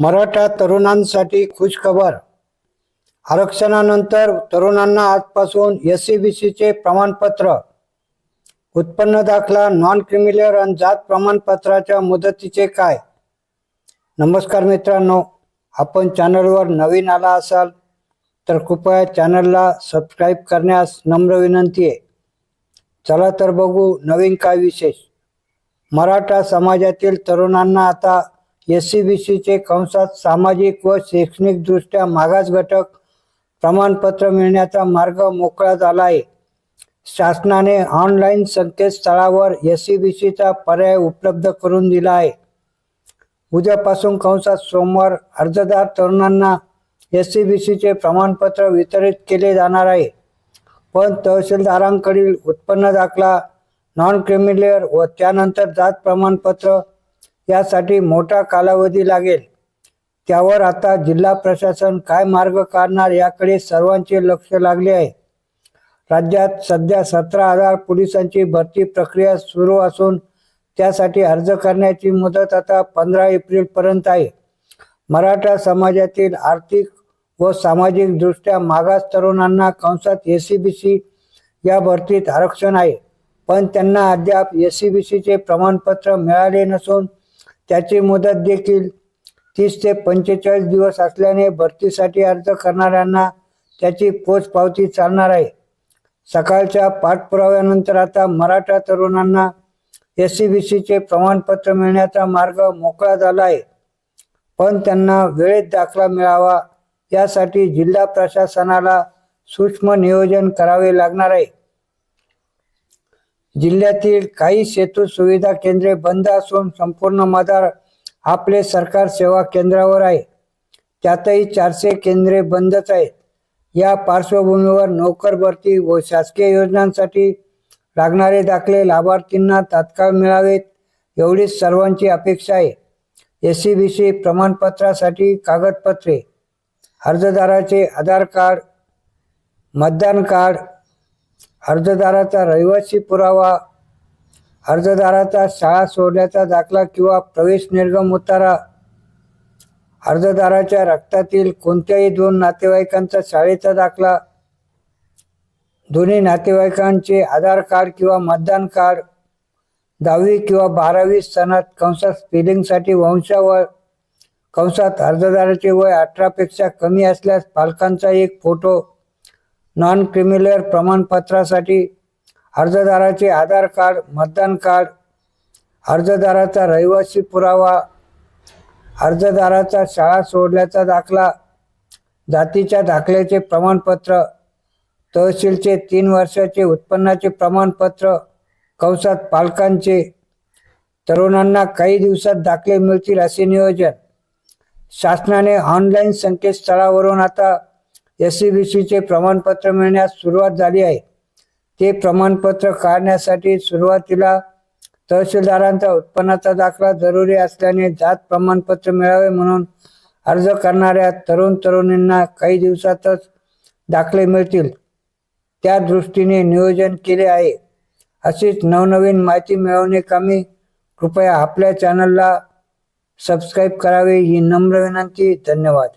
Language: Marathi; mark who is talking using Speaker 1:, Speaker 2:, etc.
Speaker 1: मराठा तरुणांसाठी खुशखबर. आरक्षणानंतर तरुणांना आजपासून एस सी बी सीचे प्रमाणपत्र. उत्पन्न दाखला नॉन क्रिमिलर आणि जात प्रमाणपत्राच्या मुदतीचे काय? नमस्कार मित्रांनो आपण चॅनलवर नवीन आला असाल तर कृपया चॅनलला सबस्क्राईब करण्यास नम्र विनंती आहे. चला तर बघू नवीन काय विशेष. मराठा समाजातील तरुणांना आता एस सी बी सीचे कंसात सामाजिक व शैक्षणिकदृष्ट्या मागास घटक प्रमाणपत्र मिळण्याचा मार्ग मोकळा झाला आहे शासनाने ऑनलाईन संकेतस्थळावर एस सी बी सीचा पर्याय उपलब्ध करून दिला आहे उद्यापासून कंसात सोमवार अर्जदार तरुणांना एस सी बी सीचे प्रमाणपत्र वितरित केले जाणार आहे. पण तहसीलदारांकडील उत्पन्न दाखला नॉन क्रिमिलेअर व त्यानंतर जात प्रमाणपत्र यासाठी मोठा कालावधी लागेल. त्यावर आता जिल्हा प्रशासन काय मार्ग काढणार याकडे सर्वांचे लक्ष लागले आहे. राज्यात सध्या सतरा हजार पोलिसांची भरती प्रक्रिया सुरू असून त्यासाठी अर्ज करण्याची मुदत आता पंधरा एप्रिलपर्यंत आहे. मराठा समाजातील आर्थिक व सामाजिकदृष्ट्या मागास तरुणांना कंसात एस सी बी सी या भरतीत आरक्षण आहे. पण त्यांना अद्याप एस सी बी सीचे प्रमाणपत्र मिळाले नसून त्याची मुदत देखील तीस ते पंचेचाळीस दिवस असल्याने भरतीसाठी अर्ज करणाऱ्यांना त्याची पोचपावती चालणार आहे. सकाळच्या पाठपुराव्यानंतर आता मराठा तरुणांना एस सी बी सीचे प्रमाणपत्र मिळण्याचा मार्ग मोकळा झाला आहे. पण त्यांना वेळेत दाखला मिळावा यासाठी जिल्हा प्रशासनाला सूक्ष्म नियोजन करावे लागणार आहे. जिल्ह्यातील काही सेतू सुविधा केंद्रे बंद असून संपूर्ण मदार आपले सरकार सेवा केंद्रावर आहे. त्यातही चारशे केंद्रे बंदच आहेत. या पार्श्वभूमीवर नोकर भरती व शासकीय योजनांसाठी लागणारे दाखले लाभार्थींना तात्काळ मिळावेत एवढीच सर्वांची अपेक्षा आहे. एस सी बी सी प्रमाणपत्रासाठी कागदपत्रे अर्जदाराचे आधार कार्ड मतदान कार्ड अर्जदाराचा रहिवासी पुरावा अर्जदाराचा शाळा सोडण्याचा दाखला किंवा प्रवेश निर्गम उतारा अर्जदाराच्या रक्तातील कोणत्याही दोन नातेवाईकांचा शाळेचा दाखला दोन्ही नातेवाईकांचे आधार कार्ड किंवा मतदान कार्ड दहावी किंवा बारावी सणात कंसात स्पेलिंगसाठी वंशावळ कंसात अर्जदाराचे वय अठरापेक्षा कमी असल्यास पालकांचा एक फोटो नॉन क्रिमिलर प्रमाणपत्रासाठी अर्जदाराचे आधार कार्ड मतदान कार्ड अर्जदाराचा रहिवासी पुरावा अर्जदाराचा शाळा सोडल्याचा दाखला जातीच्या दाखल्याचे प्रमाणपत्र तहसीलचे तीन वर्षाचे उत्पन्नाचे प्रमाणपत्र कंसात पालकांचे तरुणांना काही दिवसात दाखले मिळतील असे नियोजन. शासनाने ऑनलाईन संकेतस्थळावरून आता एस सी बी सीचे प्रमाणपत्र मिळण्यास सुरुवात झाली आहे. ते प्रमाणपत्र काढण्यासाठी सुरुवातीला तहसीलदारांचा उत्पन्नाचा दाखला जरुरी असल्याने जात प्रमाणपत्र मिळावे म्हणून अर्ज करणाऱ्या तरुण तरुणींना काही दिवसातच दाखले मिळतील. त्या दृष्टीने नियोजन केले आहे. अशीच नवनवीन माहिती मिळवणे कृपया आपल्या चॅनलला सबस्क्राईब करावे ही नम्र विनंती. धन्यवाद.